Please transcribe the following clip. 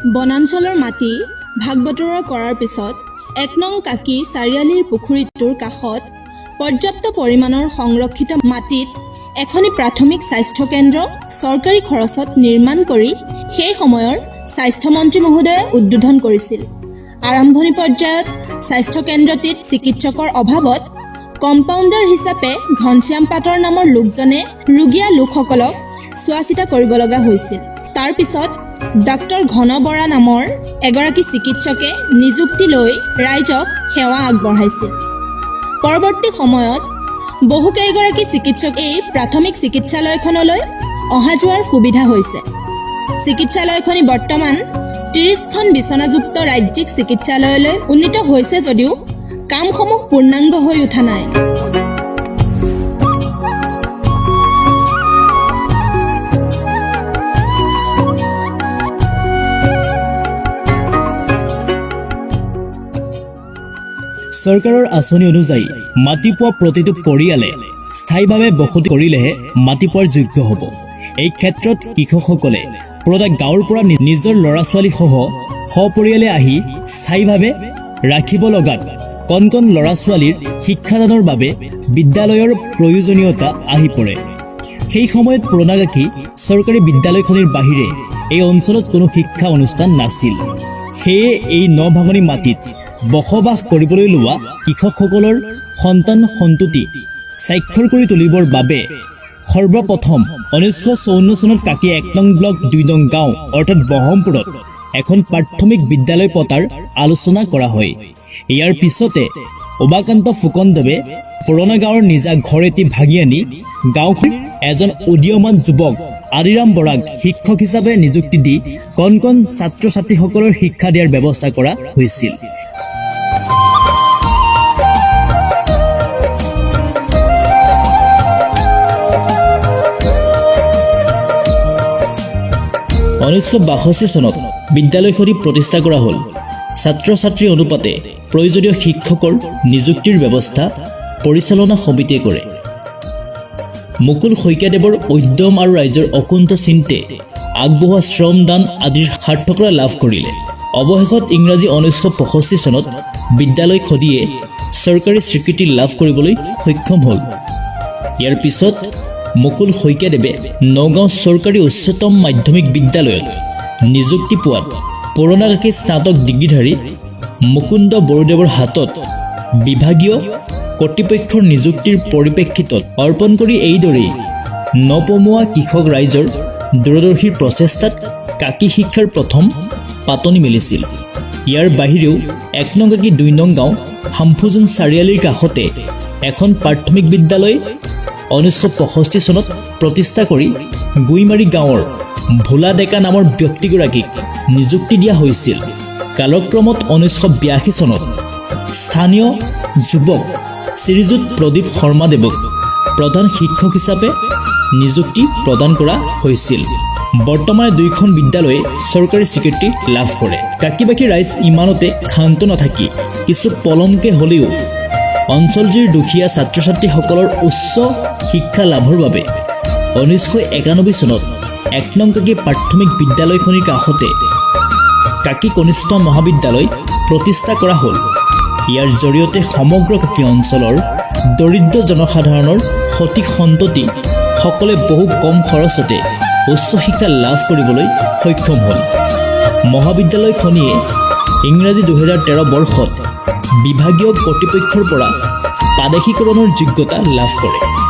বনাঞ্চলৰ মাটি ভাগ বতৰা কৰাৰ পিছত এক নং কাকি চাৰিআলিৰ পুখুৰীটোৰ কাষত পৰ্যাপ্ত পৰিমাণৰ সংৰক্ষিত মাটিত এখনি প্ৰাথমিক স্বাস্থ্যকেন্দ্ৰ চৰকাৰী খৰচত নিৰ্মাণ কৰি সেই সময়ৰ স্বাস্থ্যমন্ত্ৰী মহোদয়ে উদ্বোধন কৰিছিল। আৰম্ভণি পৰ্যায়ত স্বাস্থ্যকেন্দ্ৰটিত চিকিৎসকৰ অভাৱত কম্পাউণ্ডাৰ হিচাপে ঘনশ্যাম পাটৰ নামৰ লোকজনে ৰোগীয়া লোকসকলক চোৱা চিতা কৰিব লগা হৈছিল। তাৰ পিছত ডাক্তৰ ঘন বৰা নামৰ এগৰাকী চিকিৎসকে নিযুক্তি লৈ ৰাইজক সেৱা আগবঢ়াইছিল পৰৱৰ্তী সময়ত বহুকেইগৰাকী চিকিৎসক এই প্ৰাথমিক চিকিৎসালয়খনলৈ অহা যোৱাৰ সুবিধা হৈছে। চিকিৎসালয়খনি বৰ্তমান ত্ৰিছখন বিচনাযুক্ত ৰাজ্যিক চিকিৎসালয়লৈ উন্নীত হৈছে যদিও কামসমূহ পূৰ্ণাংগ হৈ উঠা নাই। চৰকাৰৰ আঁচনি অনুযায়ী মাটি পোৱা প্ৰতিটো পৰিয়ালে স্থায়ীভাৱে বসতি কৰিলেহে মাটি পোৱাৰ যোগ্য হ'ব। এই ক্ষেত্ৰত কৃষকসকলে পুৰতা গাঁৱৰ পৰা নিজৰ ল'ৰা ছোৱালীসহ সপৰিয়ালে আহি স্থায়ীভাৱে ৰাখিব লগাত কণ কণ ল'ৰা ছোৱালীৰ শিক্ষাদানৰ বাবে বিদ্যালয়ৰ প্ৰয়োজনীয়তা আহি পৰে। সেই সময়ত পুৰণাগাখী চৰকাৰী বিদ্যালয়খনিৰ বাহিৰে এই অঞ্চলত কোনো শিক্ষা অনুষ্ঠান নাছিল। সেয়ে এই ন ভাঙনি মাটিত বসবাস কৰিবলৈ লোৱা কৃষকসকলৰ সন্তান সন্ততি স্বাক্ষৰ কৰি তুলিবৰ বাবে সৰ্বপ্ৰথম ঊনৈছশ চৌৱন্ন চনত কাকি এক নং ব্লক দুই নং গাঁও, অৰ্থাৎ বহমপুৰত এখন প্ৰাথমিক বিদ্যালয় পতাৰ আলোচনা কৰা হয়। ইয়াৰ পিছতে উমাকান্ত ফুকনদেৱে পুৰণা গাঁৱৰ নিজা ঘৰ এটি ভাঙি আনি গাঁওখন এজন উদীয়মান যুৱক আদিৰাম বৰাক শিক্ষক হিচাপে নিযুক্তি দি কণ কণ ছাত্ৰ ছাত্ৰীসকলৰ শিক্ষা দিয়াৰ ব্যৱস্থা কৰা হৈছিল। ঊনৈছশ বাষষ্ঠি চনত বিদ্যালয়খনি প্ৰতিষ্ঠা কৰা হ'ল। ছাত্ৰ ছাত্ৰী অনুপাতে প্ৰয়োজনীয় শিক্ষকৰ নিযুক্তিৰ ব্যৱস্থা পৰিচালনা সমিতিয়ে কৰে। মুকুল শইকীয়াদেৱৰ উদ্যম আৰু ৰাইজৰ অকুণ্ঠ চিন্তে আগবঢ়োৱা শ্ৰমদান আদিৰ সাৰ্থকতা লাভ কৰিলে। অৱশেষত ইংৰাজী ঊনৈছশ পঁষষ্ঠি চনত বিদ্যালয়খনিয়ে চৰকাৰী স্বীকৃতি লাভ কৰিবলৈ সক্ষম হ'ল। ইয়াৰ পিছত মুকুল শইকীয়াদেৱে নগাঁও চৰকাৰী উচ্চতম মাধ্যমিক বিদ্যালয়ত নিযুক্তি পোৱাত পুৰণাগাখী স্নাতক ডিগ্ৰীধাৰী মুকুন্দ বড়োদেৱৰ হাতত বিভাগীয় কৰ্তৃপক্ষৰ নিযুক্তিৰ পৰিপ্ৰেক্ষিতত অৰ্পণ কৰি এইদৰেই নপমোৱা কৃষক ৰাইজৰ দূৰদৰ্শীৰ প্ৰচেষ্টাত কাকি শিক্ষাৰ প্ৰথম পাতনি মেলিছিল। ইয়াৰ বাহিৰেও এক নং কাকি দুই নং গাঁও হাম্ফুজন চাৰিআলিৰ কাষতে এখন প্ৰাথমিক বিদ্যালয় ঊনৈছশ পঁষষ্ঠি চনত প্ৰতিষ্ঠা কৰি গুইমাৰী গাঁৱৰ ভোলা ডেকা নামৰ ব্যক্তিগৰাকীক নিযুক্তি দিয়া হৈছিল। কালক্ৰমত ঊনৈছশ বিয়াশী চনত স্থানীয় যুৱক শ্ৰীযুত প্ৰদীপ শৰ্মাদেৱক প্ৰধান শিক্ষক হিচাপে নিযুক্তি প্ৰদান কৰা হৈছিল। বৰ্তমানে দুয়োখন বিদ্যালয়ে চৰকাৰী স্বীকৃতি লাভ কৰে। কাকিবাকী ৰাইজ ইমানতে ক্ষান্ত নাথাকি, কিছু পলমকে হ'লেও অঞ্চলজুৰিৰ দুখীয়া ছাত্ৰ ছাত্ৰীসকলৰ উচ্চ শিক্ষা লাভৰ বাবে ঊনৈছশ একানব্বৈ চনত এক নং কাকি প্ৰাথমিক বিদ্যালয়খনিৰ কাষতে কাকি কনিষ্ঠ মহাবিদ্যালয় প্ৰতিষ্ঠা কৰা হ'ল। ইয়াৰ জৰিয়তে সমগ্ৰ কাকি অঞ্চলৰ দৰিদ্ৰ জনসাধাৰণৰ সঠিক সন্ততি সকলে বহু কম খৰচতে উচ্চ শিক্ষা লাভ কৰিবলৈ সক্ষম হ'ল। মহাবিদ্যালয়খনিয়ে ইংৰাজী দুহেজাৰ তেৰ বৰ্ষত বিভাগীয় কৰ্তৃপক্ষৰ পৰা প্ৰাদেশিকৰণৰ যোগ্যতা লাভ কৰে।